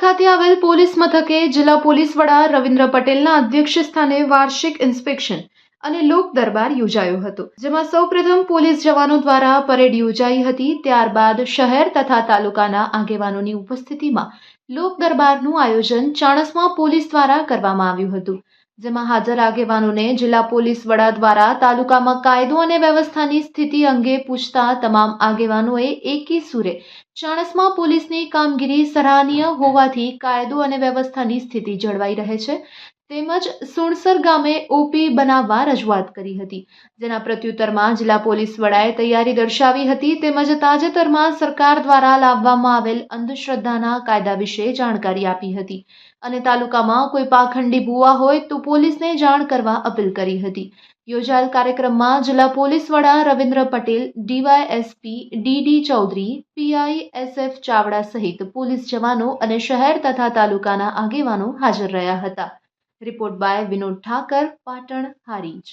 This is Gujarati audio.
ખાતે આવેલ પોલીસ મથકે જિલ્લા પોલીસ વડા રવિન્દ્ર પટેલના અધ્યક્ષ સ્થાને વાર્ષિક ઇન્સ્પેક્શન અને લોક દરબાર યોજાયો હતો, જેમાં સૌપ્રથમ પોલીસ જવાનો દ્વારા પરેડ યોજાઈ હતી, ત્યારબાદ શહેર તથા તાલુકાના આગેવાનોની ઉપસ્થિતિમાં લોક દરબારનું આયોજન ચાણસ્મા પોલીસ દ્વારા કરવામાં આવ્યું હતું. જેમાં હાજર આગેવાનોને જિલ્લા પોલીસ વડા દ્વારા તાલુકામાં કાયદો અને વ્યવસ્થાની સ્થિતિ અંગે પૂછતા તમામ આગેવાનોએ એકી સુરે ચાણસમાં પોલીસની કામગીરી સરાહનીય હોવાથી કાયદો અને વ્યવસ્થાની સ્થિતિ જળવાઈ રહે છે. તેમજ સુણસર ગામે ઓપી બનાવવા રજૂઆત કરી હતી. જેના પ્રત્યુત્તરમાં જિલ્લા પોલીસ વડાએ તૈયારી દર્શાવી હતી તેમજ તાજેતરમાં સરકાર દ્વારા લાવવામાં આવેલ અંધશ્રદ્ધાના કાયદા વિશે જાણકારી આપી હતી. અને તાલુકામાં કોઈ પાખંડી ભૂવા હોય તો પોલીસને જાણ કરવા અપીલ કરી હતી. યોજાયેલ કાર્યક્રમમાં જિલ્લા પોલીસ વડા Ravindra Patel, DYSP DD Chaudhary PI SF Chavda સહિત પોલીસ જવાનો અને શહેર તથા તાલુકાના આગેવાનો હાજર રહ્યા હતા. Report by Vinod Thakar Patan Harij